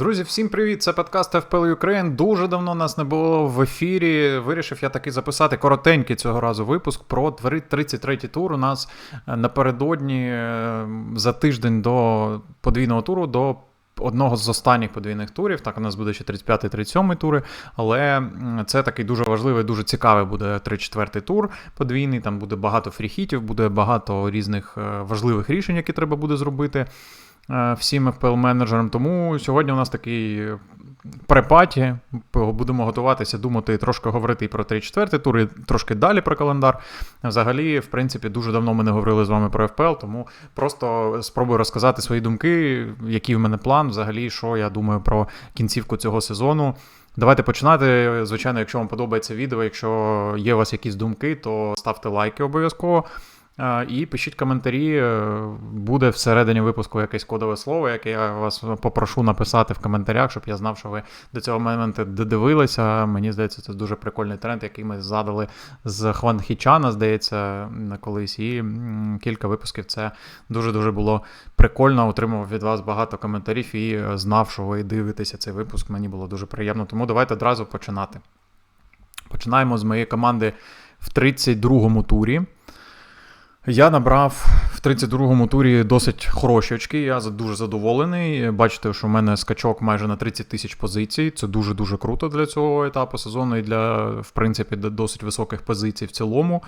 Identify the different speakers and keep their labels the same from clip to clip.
Speaker 1: Друзі, всім привіт! Це подкаст FPL Ukraine. Дуже давно нас не було в ефірі. Вирішив я таки записати коротенький цього разу випуск про 33-й тур. У нас е, напередодні е, за тиждень до подвійного туру до. Одного з останніх подвійних турів, так у нас буде ще 35-37 тури, але це такий дуже важливий, дуже цікавий буде 34-й тур подвійний. Там буде багато фріхітів, буде багато різних е, важливих рішень, які треба буде зробити. Е, всім FPL-менеджерам. Тому сьогодні у нас такий препаті. Будемо готуватися, думати, трошки говорити і про 3-4 тур, і трошки далі про календар. Взагалі, в принципі, дуже давно ми не говорили з вами про FPL, тому просто спробую розказати свої думки, який в мене план, взагалі, що я думаю про кінцівку цього сезону. Давайте починати. Звичайно, якщо вам подобається відео, якщо є у вас якісь думки, то ставте лайки обов'язково. І пишіть коментарі, е, буде всередині випуску якесь кодове слово, яке я вас попрошу написати в коментарях, щоб я знав, що ви до цього моменту додивилися. Мені здається, це дуже прикольний тренд, який ми задали з Хван Хічана, здається, колись. І кілька випусків це дуже-дуже було прикольно. Отримав від вас багато коментарів і знав, що ви дивитеся цей випуск. Мені було дуже приємно. Тому давайте одразу починати. Починаємо з моєї команди в 32-му турі. Я набрав в 32-му турі досить хороші очки. Я дуже задоволений. Бачите, що в мене скачок майже на 30 тисяч позицій. Це дуже-дуже круто для цього етапу сезону і для, в принципі, досить високих позицій в цілому.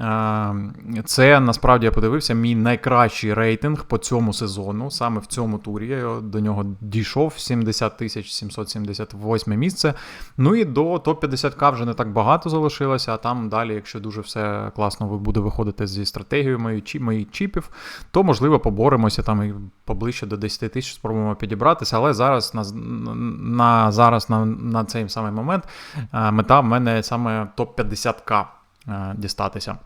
Speaker 1: Ем, це насправді я подивився мій найкращий рейтинг по цьому сезону. Саме в цьому турі я до нього дійшов 70 тисяч 778 місце. Ну і до топ-50к вже не так багато залишилося. А там далі, якщо дуже все класно буде виходити зі стратегією моїх чіпів, то можливо поборемося там і поближче до 10 тисяч спробуємо підібратися. Але зараз на на зараз на, на цей самий момент е, мета в мене саме топ-50к е, дістатися.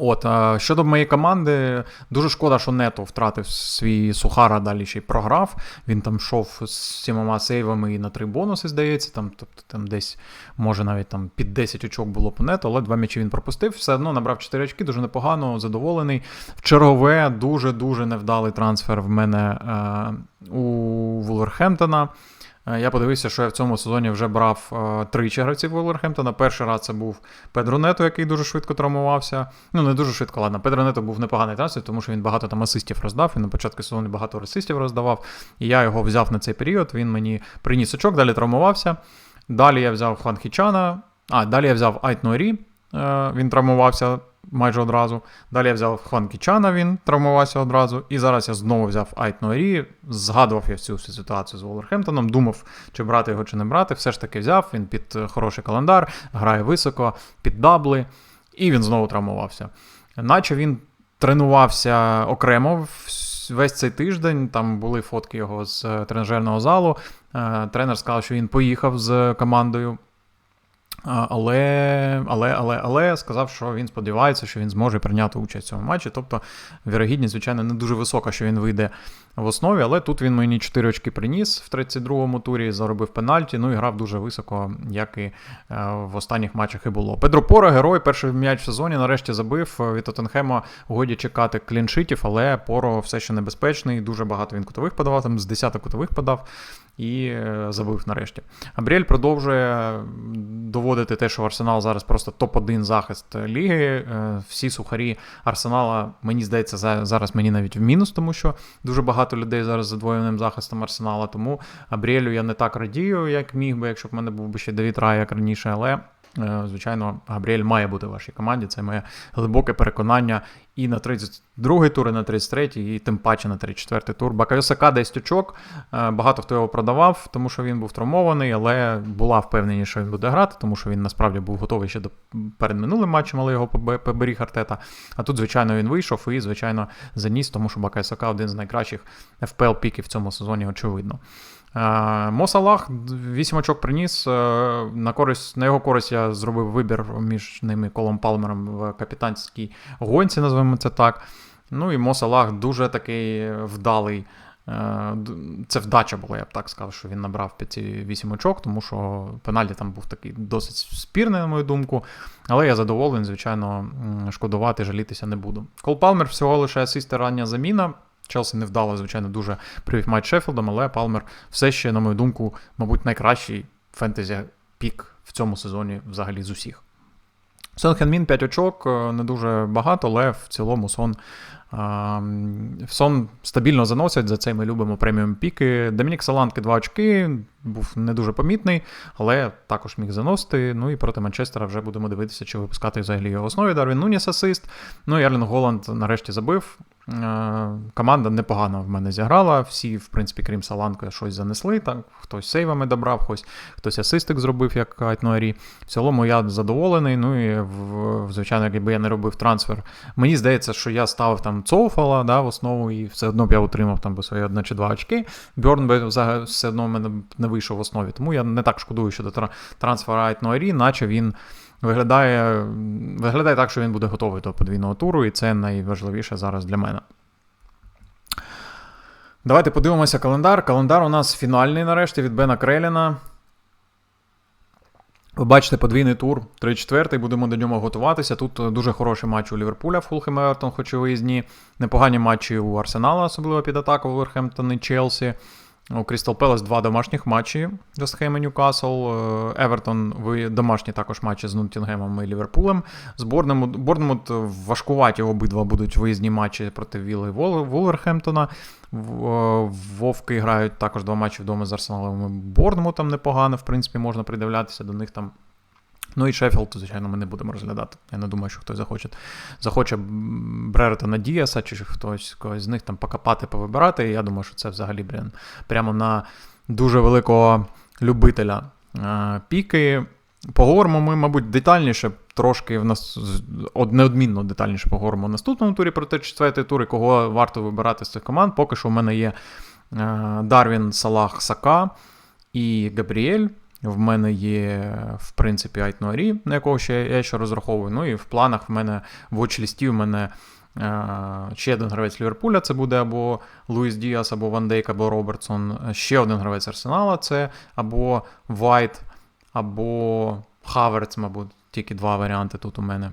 Speaker 1: От, Щодо моєї команди, дуже шкода, що Нето втратив свій Сухара, далі ще й програв. Він там йшов з сімома сейвами і на три бонуси, здається. Там, Тобто там десь, може, навіть там під 10 очок було по нету, але два м'ячі він пропустив. Все одно набрав 4 очки, дуже непогано, задоволений. В чергове дуже-дуже невдалий трансфер в мене е, у Вулверхемптона. Е, я подивився, що я в цьому сезоні вже брав е, тричі гравців Волверхемптона. Перший раз це був Педро Нето, який дуже швидко травмувався. Ну, не дуже швидко, ладно. Педро Нето був непоганий трансфер, тому що він багато там асистів роздав. Він на початку сезону багато асистів роздавав. І я його взяв на цей період. Він мені приніс очок, далі травмувався. Далі я взяв Хан Хічана, а далі я взяв Айт Норі, е, він травмувався майже одразу. Далі я взяв Хван Кічана, він травмувався одразу. І зараз я знову взяв Айт Нуарі. Згадував я цю ситуацію з Волверхемптоном, думав, чи брати його, чи не брати. Все ж таки взяв. Він під е, хороший календар, грає високо, під дабли, і він знову травмувався. Наче він тренувався окремо весь цей тиждень. Там були фотки його з е, тренажерного залу. Е, тренер сказав, що він поїхав з командою. Але але, але, але сказав, що він сподівається, що він зможе прийняти участь в цьому матчі. Тобто, вірогідність, звичайно, не дуже висока, що він вийде в основі, але тут він мені 4 очки приніс в 32-му турі, заробив пенальті, ну і грав дуже високо, як і е, в останніх матчах і було. Педро Поро, герой, перший м'яч в сезоні, нарешті забив. Від Тоттенхема годі чекати кліншитів, але Поро все ще небезпечний, дуже багато він кутових подавав, там з 10 кутових подав і е, забив нарешті. Абріель продовжує доводити те, що Арсенал зараз просто топ-1 захист ліги. Е, всі сухарі Арсенала, мені здається, зараз мені навіть в мінус, тому що дуже багато людей зараз задвоєним захистом Арсенала. Тому Абріелю я не так радію, як міг би, якщо б в мене був би ще Девід Рай, як раніше, але. Е, звичайно, Габріель має бути в вашій команді. Це моє глибоке переконання і на 32-й тур, і на 33-й, і тим паче на 34-й тур. Бакайосака десь тючок. Е, багато хто його продавав, тому що він був травмований, але була впевненість, що він буде грати, тому що він насправді був готовий ще до перед минулим матчем, але його поберіг Артета. А тут, звичайно, він вийшов і, звичайно, заніс, тому що Бакайосака один з найкращих FPL-піків в цьому сезоні, очевидно. Е, Мосалах 8 очок приніс. Е, на користь, на його користь я зробив вибір між ними Колом Палмером в капітанській гонці, називаємо це так. Ну і Мосалах дуже такий вдалий. Е, це вдача була, я б так сказав, що він набрав під ці 8 очок, тому що пенальті там був такий досить спірний, на мою думку. Але я задоволений, звичайно, шкодувати, жалітися не буду. Кол Палмер всього лише асисти рання заміна. Челсі невдало, звичайно, дуже привів матч Шеффілдом, але Палмер все ще, на мою думку, мабуть, найкращий фентезі пік в цьому сезоні взагалі з усіх. Сон Хенмін 5 очок, е, не дуже багато, але в цілому сон Сон стабільно заносять, за це ми любимо преміум піки. Домінік Саланки 2 очки, був не дуже помітний, але також міг заносити. Ну і проти Манчестера вже будемо дивитися, чи випускати взагалі його основі. Дарвін Нуніс асист. Ну і Ерлін Голланд нарешті забив. Е, команда непогано в мене зіграла. Всі, в принципі, крім Саланки, щось занесли. Так, Хтось сейвами добрав, хтось хтось асистик зробив, як Айтнуарі. В цілому я задоволений. Ну і в, звичайно, якби я не робив трансфер. Мені здається, що я ставив там Цоуфала да, в основу, і все одно б я отримав там би свої одне чи два очки. Бьорн би все одно в мене не вийшов в основі. Тому я не так шкодую щодо трансфера Айтнуарі, наче він. Виглядає виглядає так, що він буде готовий до подвійного туру, і це найважливіше зараз для мене. Давайте подивимося календар. Календар у нас фінальний нарешті від Бена Креліна. Ви бачите подвійний тур 3-4, будемо до нього готуватися. Тут дуже хороший матч у Ліверпуля, Фулхем Евертон, хоч і виїзні. Непогані матчі у Арсенала, особливо під атаку Верхемптон і Челсі. У Крістал Пелес два домашніх матчі Вестхем і Ньюкасл. Евертон Евертон домашні також матчі з Нутінгемом і Ліверпулем. З Борнмут важкуваті обидва будуть виїзні матчі проти Вілли і Вулверхемптона. Е, Вовки грають також два матчі вдома з Арсеналом і Борнмутом непогано, в принципі, можна придивлятися до них там. Ну і Шеффілд, звичайно, ми не будемо розглядати. Я не думаю, що хтось захоче захоче Бреретона Діаса, чи хтось когось з них там покопати, повибирати. І я думаю, що це взагалі блін, прямо на дуже великого любителя е, піки. Поговоримо ми, мабуть, детальніше, трошки в нас неодмінно детальніше поговоримо в наступному турі про те, четвертий тур і кого варто вибирати з цих команд. Поки що в мене є е, Дарвін, Салах, Сака і Габріель. В мене є, в принципі, Айтнуарі, на якого ще я ще розраховую. Ну і в планах в мене в очлісті в мене е, ще один гравець Ліверпуля, це буде або Луїс Діас, або Ван Дейк, або Робертсон. Ще один гравець Арсенала це або Вайт, або Хаверц, мабуть, тільки два варіанти тут у мене.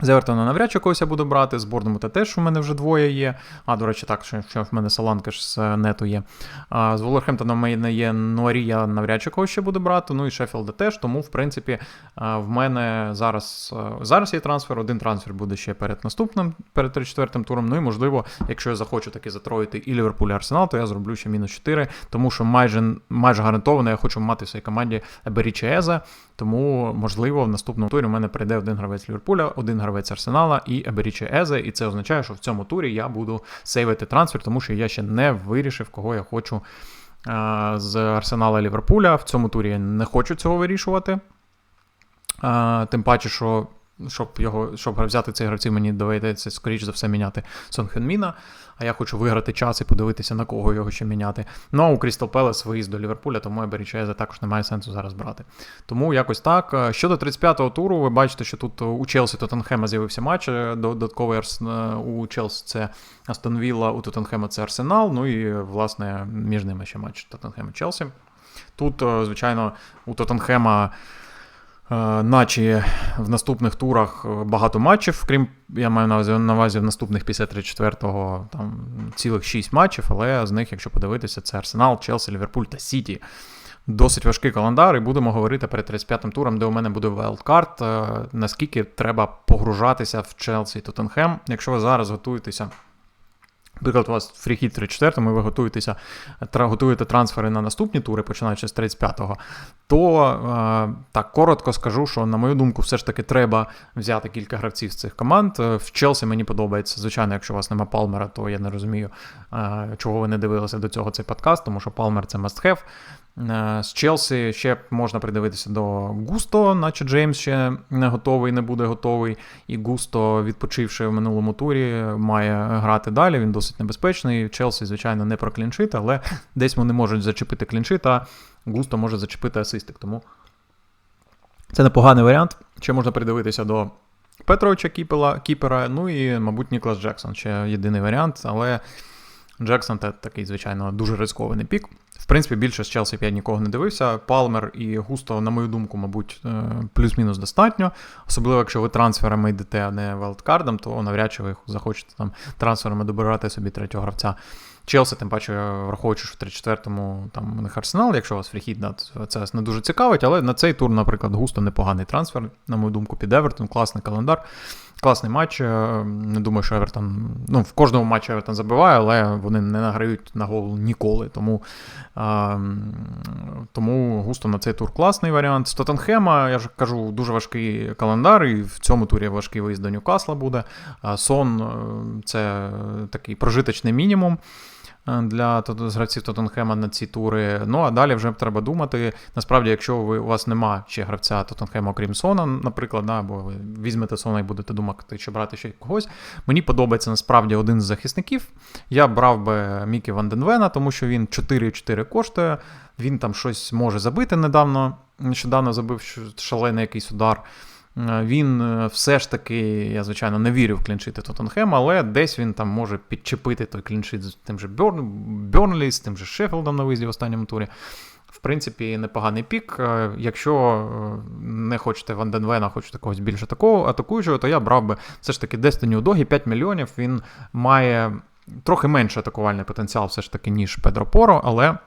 Speaker 1: З Евертона навряд чи когось я буду брати, з Борнмута теж у мене вже двоє є. А, до речі, так, що, в мене Саланка ж з нету є. А, З Волерхемптона в мене є Нуарі, я навряд чи когось ще буду брати. Ну і Шеффілда теж. Тому, в принципі, е, в мене зараз е, зараз є трансфер. Один трансфер буде ще перед наступним, перед 34-м туром. Ну і можливо, якщо я захочу таки затроїти і Ліверпуль і Арсенал, то я зроблю ще мінус 4, тому що майже майже гарантовано я хочу мати в своїй команді Берічі Еза. Тому, можливо, в наступному турі в мене прийде один гравець Ліверпуля, один гравець Арсенала і Аберіче Езе. І це означає, що в цьому турі я буду сейвити трансфер, тому що я ще не вирішив, кого я хочу а, з Арсенала Ліверпуля. В цьому турі я не хочу цього вирішувати. А, Тим паче, що щоб його, щоб взяти цих гравців, мені доведеться, скоріш за все, міняти Сон Хенміна. А я хочу виграти час і подивитися, на кого його ще міняти. Ну а у Крістал Пелес виїзд до Ліверпуля, тому я Берічеза також немає сенсу зараз брати. Тому якось так. Щодо 35-го туру, ви бачите, що тут у Челсі Тоттенхема з'явився матч. Додатковий у Челсі це Астон Вілла, у Тоттенхема це Арсенал. Ну і, власне, між ними ще матч Тоттенхема Челсі. Тут, звичайно, у Тоттенхема. Е, наче в наступних турах е, багато матчів, крім я маю на увазі, в наступних 53-го там цілих 6 матчів, але з них, якщо подивитися, це Арсенал, Челсі, Ліверпуль та Сіті. Досить важкий календар, і будемо говорити перед 35-м туром, де у мене буде вайлдкарт, е, наскільки треба погружатися в Челсі і Тоттенхем. Якщо ви зараз готуєтеся Наприклад, у вас фріхід 34 і ви готуєтеся, готуєте трансфери на наступні тури, починаючи з 35-го, то е, так коротко скажу, що, на мою думку, все ж таки треба взяти кілька гравців з цих команд. Е, в Челсі мені подобається. Звичайно, якщо у вас нема Палмера, то я не розумію, е, чого ви не дивилися до цього цей подкаст, тому що Палмер це must have. Е, з Челсі ще можна придивитися до Густо, наче Джеймс ще не готовий, не буде готовий. І Густо, відпочивши в минулому турі, має грати далі. Він досить небезпечний. Челсі, звичайно, не про кліншит, але десь вони можуть зачепити кліншит, а Густо може зачепити асистик. Тому це непоганий варіант. Ще можна придивитися до Петровича Кіпера, ну і, мабуть, Ніклас Джексон ще єдиний варіант, але. Джексон це такий, звичайно, дуже рискований пік. В принципі, більше з Челсі я нікого не дивився. Палмер і Густо, на мою думку, мабуть, е, плюс-мінус достатньо. Особливо, якщо ви трансферами йдете, а не велдкардом, то навряд чи ви захочете там трансферами добирати собі третього гравця. Челсі, тим паче, враховуючи, що в 34-му там у них арсенал, якщо вас фріхід, да, це не дуже цікавить, але на цей тур, наприклад, густо непоганий трансфер, на мою думку, під Евертон, класний календар. Класний матч. Е, не думаю, що Евертон. Ну, в кожному матчі Евертон забиває, але вони не награють на гол ніколи. Тому а, тому густо на цей тур класний варіант. З Тоттенхема, я ж кажу, дуже важкий календар, і в цьому турі важкий виїзд до Ньюкасла буде. Сон е, це такий прожиточний мінімум. Е, для гравців Тоттенхема на ці тури. Ну а далі вже треба думати. Насправді, якщо ви у вас нема ще гравця Тоттенхема, окрім Сона, наприклад, да, або ви візьмете Сона і будете думати, чи брати ще когось. Мені подобається насправді один з захисників. Я брав би Мікі Ванденвена, тому що він 4-4 коштує. Він там щось може забити недавно. Нещодавно забив шалений якийсь удар. Е, він е, все ж таки, я звичайно, не вірю в кліншити Тоттенхем, але десь він там може підчепити той кліншит з тим же Бьорнлі, з тим же Шеффілдом на виїзді в останньому турі. В принципі, непоганий пік. Е, якщо не хочете Ванденвена, хочете когось більше такого атакуючого, то я брав би все ж таки Destiny Удогі 5 мільйонів. Він має трохи менше атакувальний потенціал, все ж таки, ніж Педро Поро, але.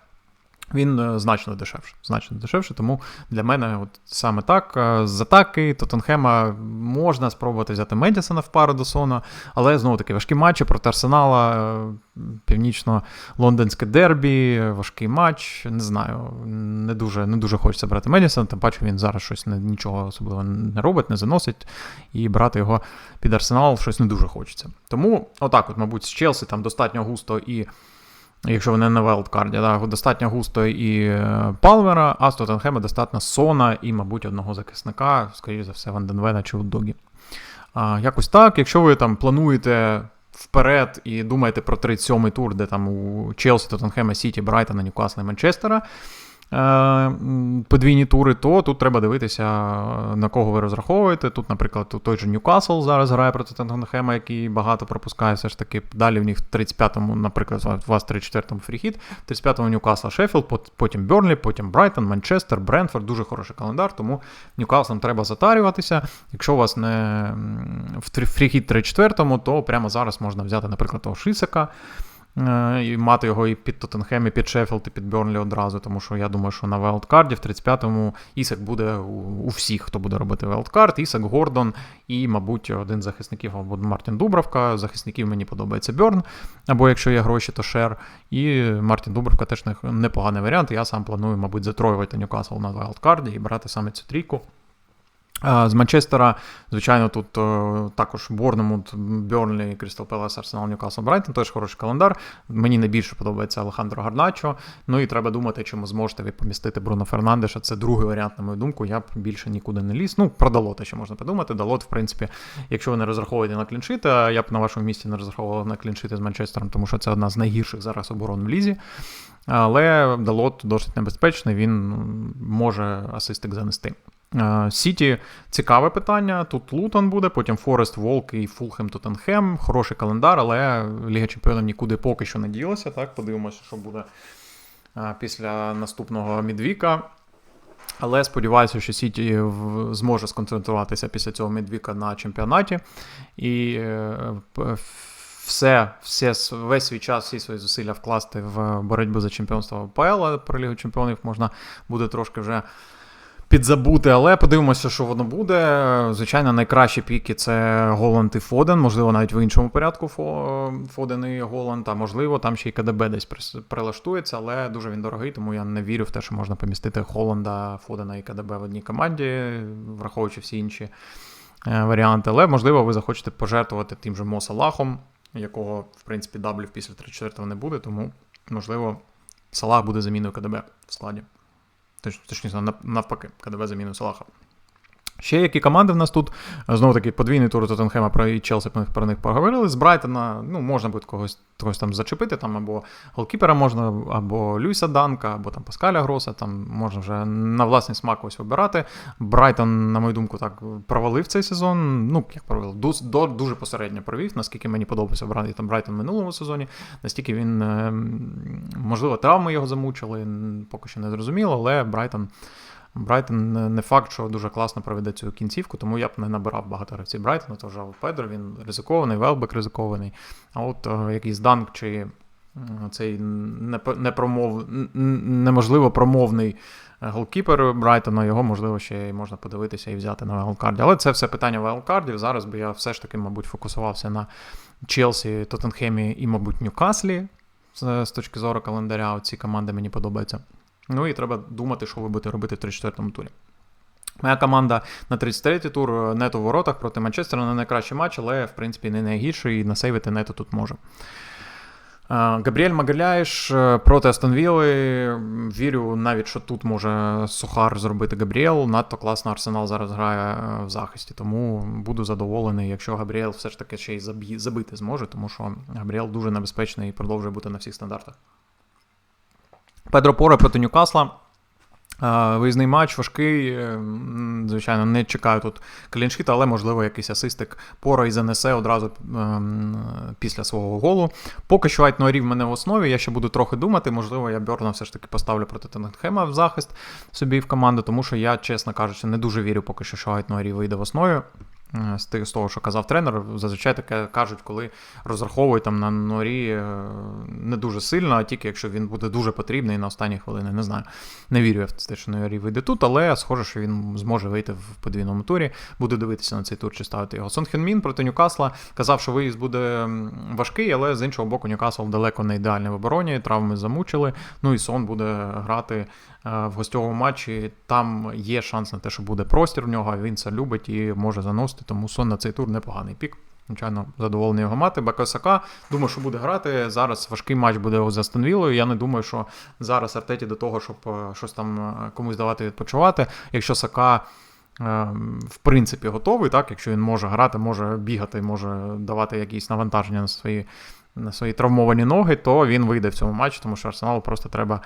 Speaker 1: Він е, значно дешевше. Значно дешевше, тому для мене от саме так. Е, з атаки Тоттенхема можна спробувати взяти Медісона в пару до Сона, але знову таки важкі матчі проти Арсенала, е, північно-лондонське дербі, важкий матч. Не знаю, не дуже не дуже хочеться брати Медісона, тим паче він зараз щось не, нічого особливо не робить, не заносить, і брати його під Арсенал щось не дуже хочеться. Тому, отак, от, мабуть, з Челсі там достатньо густо і. Якщо вони на велдкарді, да, достатньо густо і Палмера, а з Тоттенхема достатньо Сона і, мабуть, одного захисника, скоріше за все, Ванденвена чи Удогі. Якось так. Якщо ви там плануєте вперед і думаєте про 37-й тур, де там у Челсі, Тоттенхема, Сіті, Брайтона, Ньюкасла і Манчестера, Е, подвійні тури, то тут треба дивитися, на кого ви розраховуєте. Тут, наприклад, той же Ньюкасл зараз грає проти Тоттенхема, який багато пропускає. Все ж таки, далі в них в 35-му, наприклад, у вас 34-му фріхіт, в 35-му Ньюкасл Шеффілд, потім Берлі, потім Брайтон, Манчестер, Брентфорд. Дуже хороший календар, тому Ньюкаслом треба затарюватися. Якщо у вас не в фріхіт 34-му, то прямо зараз можна взяти, наприклад, того Шисака. Е, і мати його і під Тоттенхем, і під Шеффілд, і під Бьорнлі одразу, тому що я думаю, що на Велдкарді в 35-му Ісак буде у, у всіх, хто буде робити Велдкард, Ісак, Гордон і, мабуть, один з захисників або Мартін Дубравка. Захисників мені подобається Бьорн, або якщо є гроші, то Шер. І Мартін Дубравка теж непоганий варіант. Я сам планую, мабуть, затроювати Ньюкасл на Велдкарді і брати саме цю трійку. З Манчестера, звичайно, тут о, також Борнемут, Бьорнлі, Крістал Пелес, Арсенал, Ньюкасл, Брайтон, теж хороший календар. Мені найбільше подобається Алехандро Гарначо. Ну і треба думати, чи ви зможете ви помістити Бруно Фернандеша. Це другий варіант, на мою думку. Я б більше нікуди не ліз. Ну, про Далота ще можна подумати. Далот, в принципі, якщо ви не розраховуєте на кліншити, я б на вашому місці не розраховував на кліншити з Манчестером, тому що це одна з найгірших зараз оборон в лізі. Але Далот досить небезпечний, він може асистик занести. Е, Сіті цікаве питання. Тут Лутон буде, потім Форест, Волк і Фулхем Тоттенхем. Хороший календар, але Ліга Чемпіонів нікуди поки що не ділася. Так, Подивимося, що буде е, після наступного Мідвіка. Але сподіваюся, що Сіті зможе сконцентруватися після цього Мідвіка на чемпіонаті. І е, все, все, весь свій час, всі свої зусилля вкласти в боротьбу за чемпіонство АПЛ, про Лігу Чемпіонів можна буде трошки вже підзабути, але подивимося, що воно буде. Звичайно, найкращі піки це Голланд і Фоден, можливо, навіть в іншому порядку Фоден і Голланд, а можливо, там ще й КДБ десь прилаштується, але дуже він дорогий, тому я не вірю в те, що можна помістити Холланда, Фодена і КДБ в одній команді, враховуючи всі інші е, варіанти. Але, можливо, ви захочете пожертвувати тим же Моса Лахом, якого, в принципі, даблів після 34-го не буде, тому, можливо, Салах буде заміною КДБ в складі. Точніше, навпаки, КДВ заміну Салаха. Ще які команди в нас тут? Знову таки, подвійний тур Тоттенхема про і Челсі про них про них поговорили. З Брайтона ну, можна буде когось когось там зачепити, там або голкіпера можна, або Люйса Данка, або там Паскаля Гроса, там можна вже на власний смак ось вибирати. Брайтон, на мою думку, так провалив цей сезон. Ну, як провалив, дуже, посередньо провів, наскільки мені подобався Брайтон Брайтон в минулому сезоні, настільки він, ем, можливо, травми його замучили, поки що не зрозуміло, але Брайтон. Брайтон не факт, що дуже класно проведе цю кінцівку, тому я б не набирав багато гравців Брайтона, то вже Педро, він ризикований, Велбек ризикований. А от е, якийсь данк чи цей непромов... неможливо промовний е, голкіпер Брайтона, його, можливо, ще й можна подивитися і взяти на велкарді. Але це все питання велкардів. Зараз би я все ж таки, мабуть, фокусувався на Челсі, Тоттенхемі і, мабуть, Ньюкаслі з точки зору календаря. Ці команди мені подобаються. Ну і треба думати, що ви будете робити в 34-му турі. Моя команда на 33-й тур е, нету в воротах проти Манчестера не найкращий матч, але в принципі не найгірший і насейвити нету тут може. Е, Габріель Магаляєш е, проти Астонвіли. Вірю, навіть що тут може Сухар зробити Габріел. Надто класно Арсенал зараз грає в захисті, тому буду задоволений, якщо Габріел все ж таки ще й забити зможе, тому що Габріел дуже небезпечний і продовжує бути на всіх стандартах. Педро Поре проти Ньюкасла. Виїзний матч важкий. Е, звичайно, не чекаю тут кліншіта, але, можливо, якийсь асистик Пора і занесе одразу ем, після свого голу. Поки що Айт Нуарі в мене в основі. Я ще буду трохи думати. Можливо, я Бьорна все ж таки поставлю проти Тоттенхема в захист собі в команду, тому що я, чесно кажучи, не дуже вірю поки що, що Айт Нуарі вийде в основі. Е, з того, що казав тренер, зазвичай таке кажуть, коли розраховують там на норі е, не дуже сильно, а тільки якщо він буде дуже потрібний на останні хвилини. Не знаю. Не вірю я в те, що норі вийде тут, але схоже, що він зможе вийти в подвійному турі. Буду дивитися на цей тур чи ставити його. Сон Хенмін проти Ньюкасла казав, що виїзд буде важкий, але з іншого боку, Ньюкасл далеко не ідеальний в обороні, травми замучили. Ну і сон буде грати в гостьовому матчі. Там є шанс на те, що буде простір в нього, він це любить і може заносити. Тому сон на цей тур непоганий пік. Звичайно, задоволений його мати. Бакосака, думаю, що буде грати. Зараз важкий матч буде за Станвілою. Я не думаю, що зараз Артеті до того, щоб е, щось там е, комусь давати відпочивати. Якщо Сака. Е, в принципі, готовий, так, якщо він може грати, може бігати, може давати якісь навантаження на свої на свої травмовані ноги, то він вийде в цьому матчі, тому що Арсеналу просто треба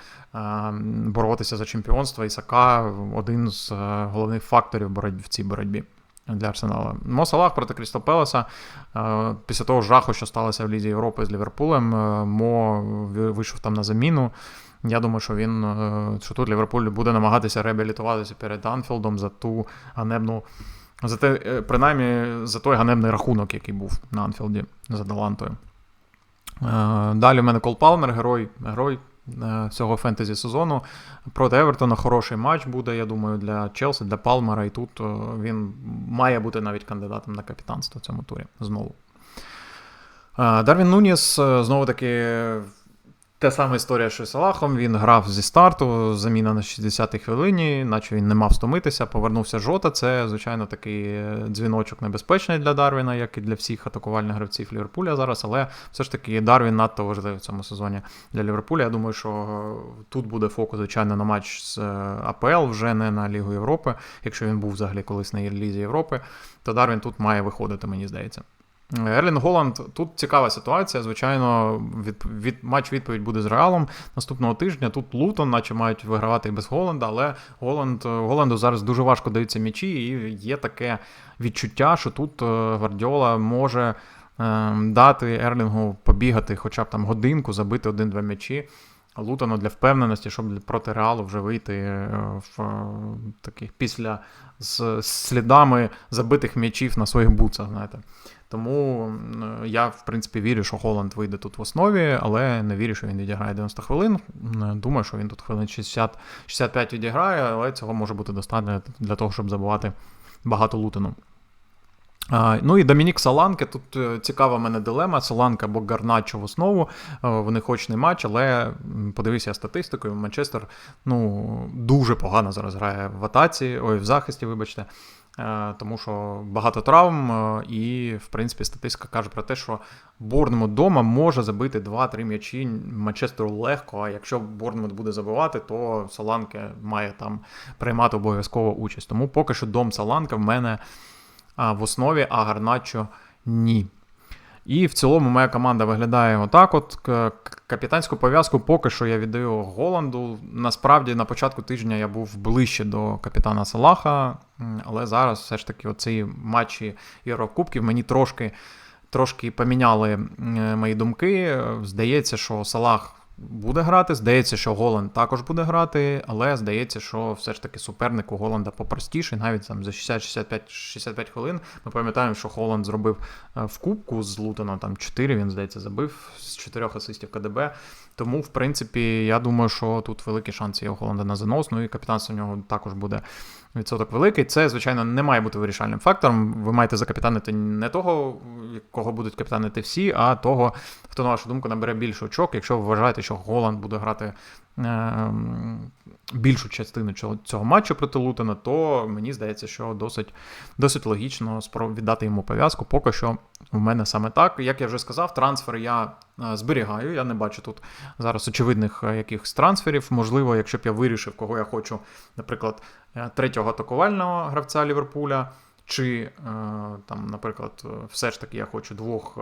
Speaker 1: боротися за чемпіонство. І Сака один з головних факторів в цій боротьбі. Для Арсенала. Мо Салах проти Крістал Пелеса. Е, після того жаху, що сталося в Лізі Європи з Ліверпулем, Мо вийшов там на заміну. Я думаю, що він що тут Ліверпуль буде намагатися реабілітуватися перед Анфілдом за ту ганебну, за те, принаймні за той ганебний рахунок, який був на Анфілді за Далантою. Е, далі в мене Кол Палмер, герой герой е, цього фентезі сезону. Проти Евертона хороший матч буде, я думаю, для Челсі, для Палмера. І тут е, він має бути навіть кандидатом на капітанство в цьому турі знову. Дарвін Нуніс знову таки те саме історія, що і Салахом. Він грав зі старту, заміна на 60-й хвилині, наче він не мав стомитися, повернувся жота. Це, звичайно, такий е, дзвіночок небезпечний для Дарвіна, як і для всіх атакувальних гравців Ліверпуля зараз. Але все ж таки Дарвін надто важливий в цьому сезоні для Ліверпуля. Я думаю, що е, тут буде фокус, звичайно, на матч з е, АПЛ, вже не на Лігу Європи. Якщо він був взагалі колись на Лізі Європи, то Дарвін тут має виходити, мені здається. Ерлін Голланд, тут цікава ситуація. Звичайно, від, від матч відповідь буде з Реалом наступного тижня. Тут Лутон, наче мають вигравати і без Голланда, але Голланд, Голланду зараз дуже важко даються м'ячі, і є таке відчуття, що тут е, Гвардіола може е, дати Ерлінгу побігати хоча б там годинку, забити один-два м'ячі. Лутону для впевненості, щоб проти реалу вже вийти е, в таких після з слідами забитих м'ячів на своїх буцах. знаєте. Тому я, в принципі, вірю, що Холланд вийде тут в основі, але не вірю, що він відіграє 90 хвилин. Думаю, що він тут хвилин 60, 65 відіграє, але цього може бути достатньо для того, щоб забувати багато лутину. Ну і Домінік Саланке. Тут е, цікава мене дилема. Саланка або Гарначо в основу. Е, вони хочний матч, але подивися статистикою. Манчестер ну, дуже погано зараз грає в атаці, ой, в захисті, вибачте. Е, тому що багато травм, е, і, в принципі, статистика каже про те, що Борнмут вдома може забити 2-3 м'ячі Манчестеру легко. А якщо Борнмут буде забивати, то Саланке має там приймати обов'язково участь. Тому поки що дом Саланка в мене в основі, а Гарначо ні. І в цілому моя команда виглядає отак. От капітанську пов'язку поки що я віддаю Голланду. Насправді на початку тижня я був ближче до капітана Салаха, але зараз все ж таки оці матчі Єврокубків мені трошки, трошки поміняли мої думки. Здається, що Салах буде грати. Здається, що Голланд також буде грати, але здається, що все ж таки суперник у Голланда попростіший, навіть там за 60-65 хвилин. Ми пам'ятаємо, що Голланд зробив е, в кубку з Лутоном, там 4, він, здається, забив з 4 асистів КДБ. Тому, в принципі, я думаю, що тут великі шанси є у Голланда на занос. Ну і капітанство в нього також буде відсоток великий. Це, звичайно, не має бути вирішальним фактором. Ви маєте закапітанити не того, кого будуть капітанити всі, а того, хто, на вашу думку, набере більше очок, якщо ви вважаєте, що Голланд буде грати більшу частину цього, матчу проти Лутона, то мені здається, що досить, досить логічно віддати йому пов'язку. Поки що в мене саме так. Як я вже сказав, трансфери я е, зберігаю. Я не бачу тут зараз очевидних е, якихось трансферів. Можливо, якщо б я вирішив, кого я хочу, наприклад, е, третього атакувального гравця Ліверпуля. Чи, е, там, наприклад, е, все ж таки я хочу двох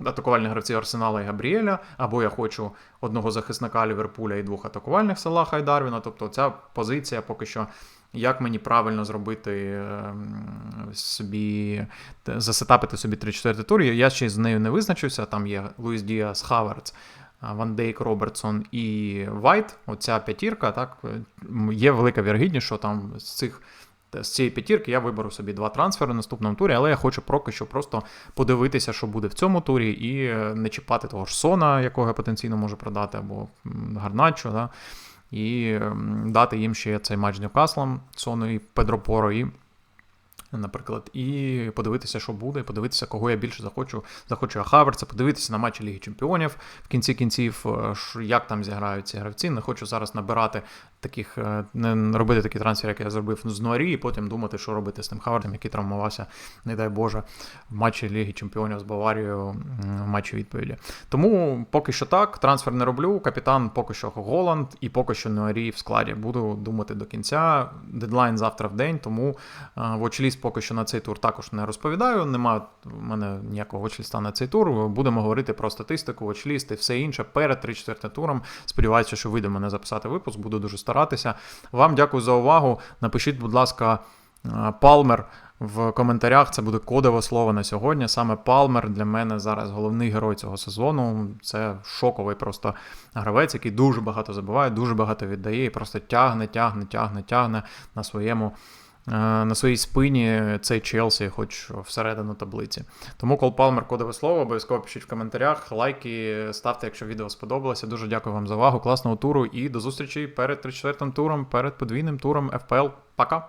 Speaker 1: е, атакувальних гравців Арсенала і Габріеля, або я хочу одного захисника Ліверпуля і двох атакувальних Салаха і Дарвіна. Тобто ця позиція поки що. Як мені правильно зробити е, собі, засетапити собі 3-4 тур, я ще з нею не визначився. Там є Луїс Діас, Хаверц, Ван Дейк, Робертсон і Вайт. Оця п'ятірка, так, е, є велика вірогідність, що там з цих з цієї п'ятірки я виберу собі два трансфери в наступному турі, але я хочу поки що просто подивитися, що буде в цьому турі, і е, не чіпати того ж Сона, якого я потенційно можу продати, або Гарначо, да, і дати їм ще цей матч з Ньюкаслом, Сону і Педро Поро, і Наприклад, і подивитися, що буде, подивитися, кого я більше захочу. Захочу я Хаверца, подивитися на матчі Ліги Чемпіонів в кінці кінців, е, як там зіграють ці гравці. Не хочу зараз набирати таких, е, не робити такі трансфери, як я зробив з Нуарі, і потім думати, що робити з тим Хавардом, який травмувався, не дай Боже, в матчі Ліги Чемпіонів з Баварією в матчі відповіді. Тому поки що так, трансфер не роблю. Капітан поки що Голланд і поки що Нуарі в складі. Буду думати до кінця. Дедлайн завтра в день, тому вочліст поки що на цей тур також не розповідаю. Нема в мене ніякого вочліста на цей тур. Будемо говорити про статистику, вочліст і все інше перед 3-4 туром. Сподіваюся, що вийде мене записати випуск. Буду дуже старатися. Вам дякую за увагу. Напишіть, будь ласка, е, Палмер. В коментарях це буде кодове слово на сьогодні. Саме Палмер для мене зараз головний герой цього сезону. Це шоковий просто гравець, який дуже багато забуває, дуже багато віддає і просто тягне, тягне, тягне, тягне на своєму. Е, На своїй спині цей Челсі, хоч всередину таблиці. Тому Кол Палмер кодове слово, обов'язково пишіть в коментарях, лайки ставте, якщо відео сподобалося. Дуже дякую вам за увагу, класного туру і до зустрічі перед 34-м туром, перед подвійним туром FPL. Пока!